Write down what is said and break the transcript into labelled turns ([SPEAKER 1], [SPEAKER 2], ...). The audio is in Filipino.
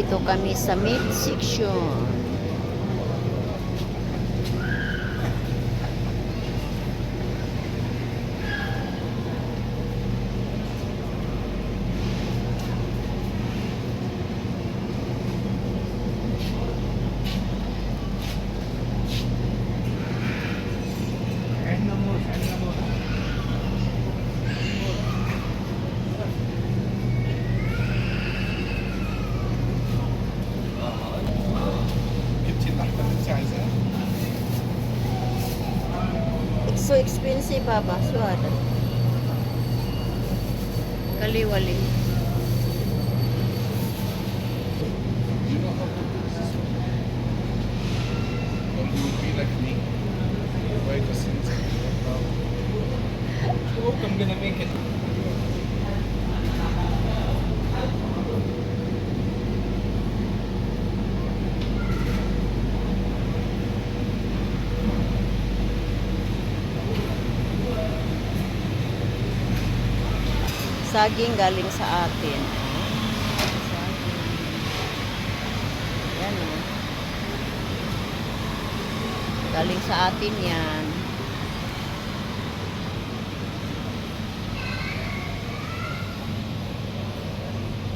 [SPEAKER 1] Nandito kami sa meat section. So expensive, Baba. Suada. Kaliwali.
[SPEAKER 2] You know to do this? Or you will be like me. You. Hope I'm gonna make it.
[SPEAKER 1] Saging galing sa atin. Saging. Yan o. Galing sa atin yan.